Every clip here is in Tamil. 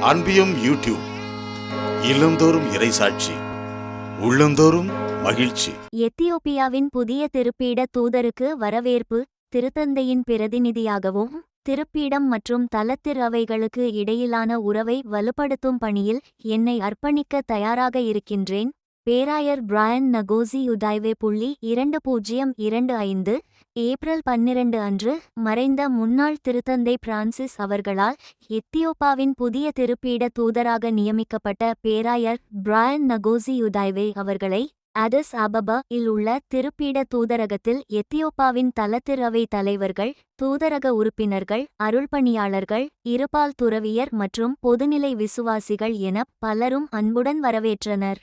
அன்பியும் யூடியூப் இல்லந்தோறும் இறைசாட்சி உள்ளந்தோறும் மகிழ்ச்சி. எத்தியோப்பியாவின் புதிய திருப்பீட தூதருக்கு வரவேற்பு திருத்தந்தையின் பிரதிநிதியாகவும் திருப்பீடம் மற்றும் தலத்திறவைகளுக்கு இடையிலான உறவை வலுப்படுத்தும் பணியில் என்னை அர்ப்பணிக்க தயாராக இருக்கின்றேன். பேராயர் பிராயன் நகோசி உதாய்வே புள்ளி இரண்டு பூஜ்ஜியம் இரண்டு ஐந்து ஏப்ரல் பன்னிரண்டு அன்று மறைந்த முன்னாள் திருத்தந்தை பிரான்சிஸ் அவர்களால் எத்தியோப்பாவின் புதிய திருப்பீட தூதராக நியமிக்கப்பட்ட பேராயர் பிராயன் நகோசி உதாய்வே அவர்களை அதஸ் அபபா இல் உள்ள திருப்பீட தூதரகத்தில் எத்தியோப்பாவின் தலத்திறவை தலைவர்கள் தூதரக உறுப்பினர்கள் அருள்பணியாளர்கள் இருபால் துறவியர் மற்றும் பொதுநிலை விசுவாசிகள் என பலரும் அன்புடன் வரவேற்றனர்.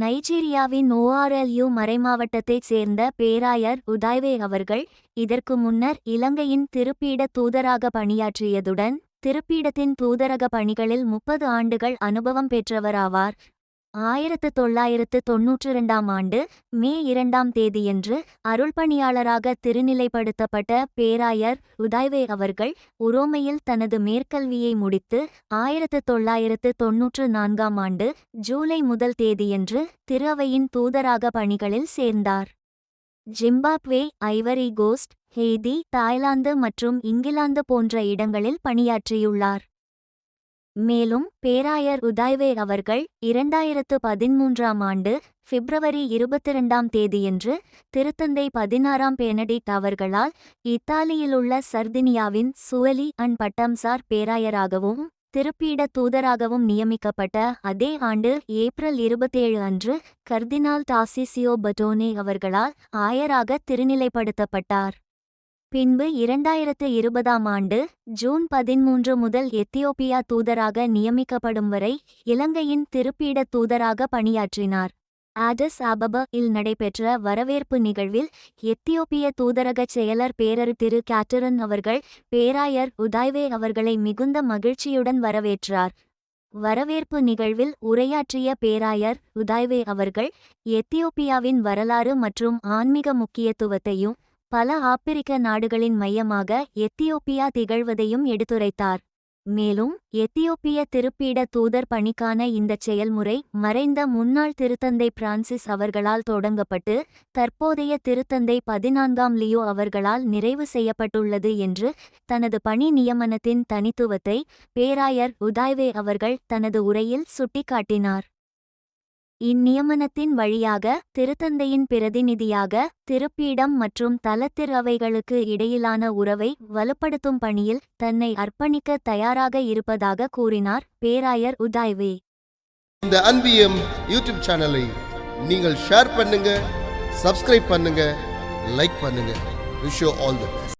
நைஜீரியாவின் ஓஆர்எல்யூ மறைமாவட்டத்தைச் சேர்ந்த பேராயர் உதாய்வே அவர்கள் இதற்கு முன்னர் இலங்கையின் திருப்பீட தூதராக பணியாற்றியதுடன் திருப்பீடத்தின் தூதரக பணிகளில் முப்பது ஆண்டுகள் அனுபவம் பெற்றவராவார். ஆயிரத்து தொள்ளாயிரத்து தொன்னூற்று இரண்டாம் ஆண்டு மே இரண்டாம் தேதியன்று அருள்பணியாளராக திருநிலைப்படுத்தப்பட்ட பேராயர் உதாய்வே அவர்கள் உரோமையில் தனது மேற்கல்வியை முடித்து ஆயிரத்து தொள்ளாயிரத்து தொன்னூற்று நான்காம் ஆண்டு ஜூலை முதல் தேதியன்று திருவையின் தூதராக பணிகளில் சேர்ந்தார். Zimbabwe Ivory Coast Haiti Thailand மற்றும் இங்கிலாந்து போன்ற இடங்களில் பணியாற்றியுள்ளார். மேலும் பேராயர் உதாய்வே அவர்கள் இரண்டாயிரத்து பதிமூன்றாம் ஆண்டு பிப்ரவரி இருபத்திரண்டாம் தேதியன்று திருத்தந்தை பதினாறாம் பேனடிட் அவர்களால் இத்தாலியிலுள்ள சர்தினியாவின் சுவலி அண்ட் பட்டம்சார் பேராயராகவும் திருப்பீட தூதராகவும் நியமிக்கப்பட்ட அதே ஆண்டு ஏப்ரல் இருபத்தேழு அன்று கர்தினால் டாசிசியோ பட்டோனே அவர்களால் ஆயராக திருநிலைப்படுத்தப்பட்டார். பின்பு இரண்டாயிரத்து இருபதாம் ஆண்டு ஜூன் பதிமூன்று முதல் எத்தியோப்பியா தூதராக நியமிக்கப்படும் வரை இலங்கையின் திருப்பீட தூதராக பணியாற்றினார். ஆடிஸ் அபப இல் நடைபெற்ற வரவேற்பு நிகழ்வில் எத்தியோப்பிய தூதரகச் செயலர் பேரர் திரு கேட்டரன் அவர்கள் பேராயர் உதாய்வே அவர்களை மிகுந்த மகிழ்ச்சியுடன் வரவேற்றார். வரவேற்பு நிகழ்வில் உரையாற்றிய பேராயர் உதாய்வே அவர்கள் எத்தியோப்பியாவின் வரலாறு மற்றும் ஆன்மீக முக்கியத்துவத்தையும் பல ஆப்பிரிக்க நாடுகளின் மையமாக எத்தியோப்பியா திகழ்வதையும் எடுத்துரைத்தார். மேலும் எத்தியோப்பிய திருப்பீட தூதர் பணிக்கான இந்தச் செயல்முறை மறைந்த முன்னாள் திருத்தந்தை பிரான்சிஸ் அவர்களால் தொடங்கப்பட்டு தற்போதைய திருத்தந்தை பதினான்காம் லியோ அவர்களால் நிறைவு செய்யப்பட்டுள்ளது என்று தனது பணி நியமனத்தின் தனித்துவத்தை பேராயர் உதாய்வே அவர்கள் தனது உரையில் சுட்டிக்காட்டினார். இந்நியமனத்தின் வழியாக திருத்தந்தையின் பிரதிநிதியாக திருப்பீடம் மற்றும் தலத்திறவைகளுக்கு இடையிலான உறவை வலுப்படுத்தும் பணியில் தன்னை அர்ப்பணிக்க தயாராக இருப்பதாக கூறினார் பேராயர் உதாய்வே. இந்த அன்பியம் யூடியூப் சேனலை நீங்கள் ஷேர் பண்ணுங்க சப்ஸ்கிரைப் பண்ணுங்க லைக் பண்ணுங்க. Wish all the best